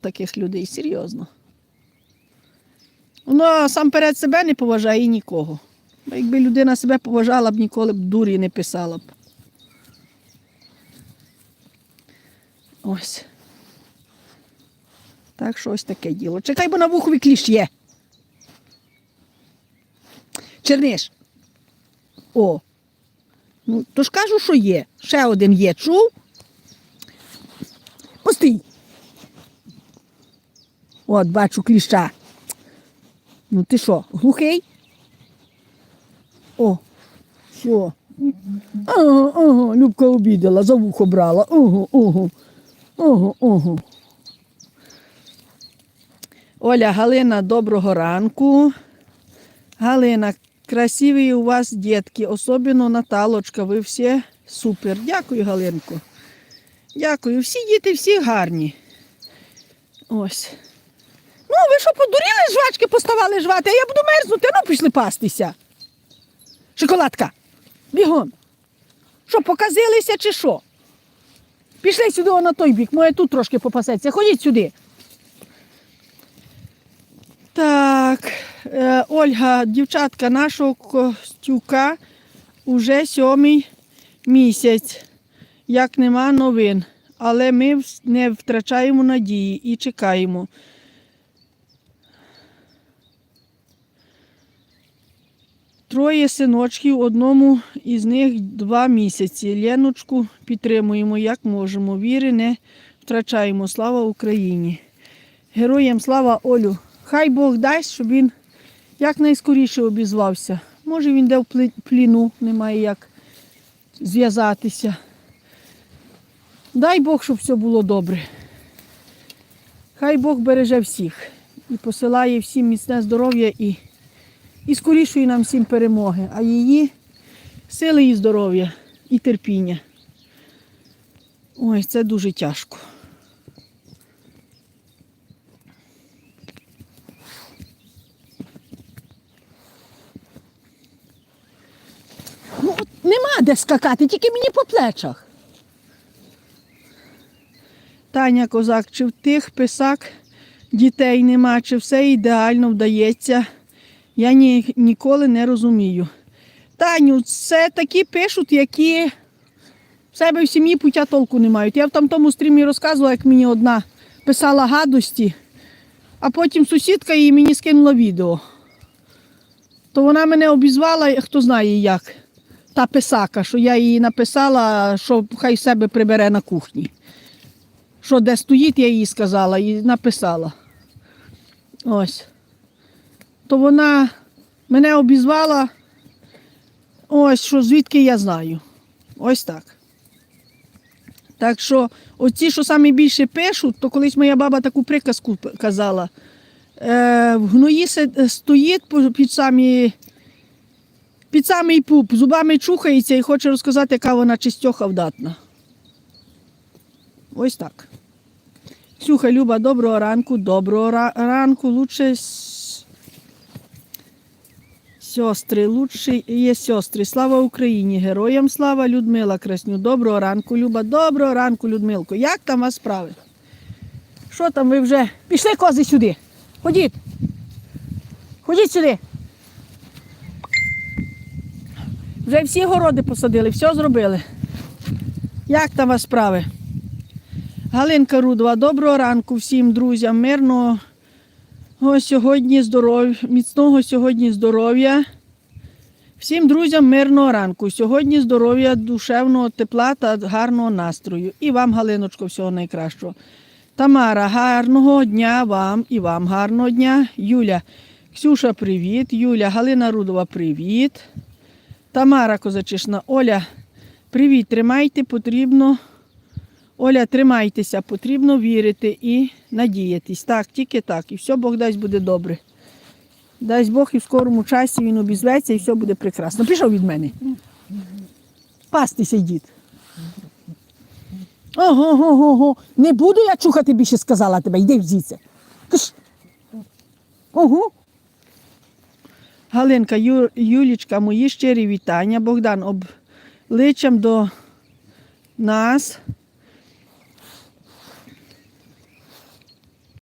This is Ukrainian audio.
таких людей, серйозно. Воно сам перед себе не поважає і нікого. Якби людина себе поважала б, ніколи б дурі не писала б. Ось. Так що ось таке діло. Чекай, бо на вухові кліщ є. Черниш. О. Ну, то ж кажу, що є. Ще один є. Чув? Постій. От, бачу кліща. Ну ти що, глухий? О, що? Ага, ага, Любка обідала, за вухо брала. Ого, ого. Ого, ого. Оля, Галина, доброго ранку. Галина, красиві у вас дітки, особливо Наталочка, ви всі супер. Дякую, Галинко. Дякую. Всі діти, всі гарні. Ось. Ну, ви що подуріли жвачки поставали жвати, а я буду мерзнути, ну пішли пастися. Шоколадка, бігом. Що, показилися чи що? Пішли сюди на той бік, моє тут трошки попасеться. Ходіть сюди. Так, е, Ольга, дівчатка нашого Костюка уже сьомий місяць, як нема новин. Але ми не втрачаємо надії і чекаємо. Троє синочків, одному із них два місяці. Леночку підтримуємо як можемо. Віри не втрачаємо. Слава Україні! Героям слава Олю! Хай Бог дасть, щоб він якнайскоріше обізвався. Може він де в пліну, немає як зв'язатися. Дай Бог, щоб все було добре. Хай Бог береже всіх і посилає всім міцне здоров'я і, і скорішує нам всім перемоги, а її сили і здоров'я і терпіння. Ой, це дуже тяжко. Ну, от нема де скакати, тільки мені по плечах. Таня Козак, чи в тих писак дітей нема, чи все ідеально вдається, я ні, ніколи не розумію. Таню, це такі пишуть, які в себе в сім'ї пуття толку не мають. Я в там тому стрімі розказувала, як мені одна писала гадості, а потім сусідка їй мені скинула відео. То вона мене обізвала, хто знає як, та писака, що я їй написала, що хай себе прибере на кухні. Що де стоїть, я їй сказала і написала. Ось. То вона мене обізвала, ось що звідки я знаю. Ось так. Так що, оці, що саме більше пишуть, то колись моя баба таку приказку казала. Е, в гної стоїть під самі. Під самий пуп, зубами чухається і хоче розказати, яка вона чистьоха вдатна. Ось так. Ксюха, Люба, доброго ранку, доброго ранку. Лучше с- сестри, лучше є сестри. Слава Україні! Героям слава Людмила Красню. Доброго ранку, Люба, доброго ранку, Людмилко. Як там вас справи? Що там ви вже? Пішли кози сюди. Ходіть. Ходіть сюди. Вже всі городи посадили, все зробили. Як там вас справи? Галинка Рудова, доброго ранку всім друзям, мирного сьогодні здоров'я, міцного сьогодні здоров'я. Всім друзям мирного ранку. Сьогодні здоров'я, душевного тепла та гарного настрою. І вам, Галиночко, всього найкращого. Тамара, гарного дня вам і вам гарного дня. Юля, Ксюша, привіт. Юля, Галина Рудова, привіт. Тамара Козачишна, Оля, привіт, тримайте, потрібно. Оля, тримайтеся, потрібно вірити і надіятись. Так, тільки так. І все Бог дасть буде добре. Дасть Бог і в скорому часі він обізветься і все буде прекрасно. Пішов від мене. Пастися дід. Ого, ого, ого. Не буду я чухати більше сказала тебе. Йди звідси. Ого. Галинка, Ю, Юлічка, мої щирі вітання. Богдан обличчям до нас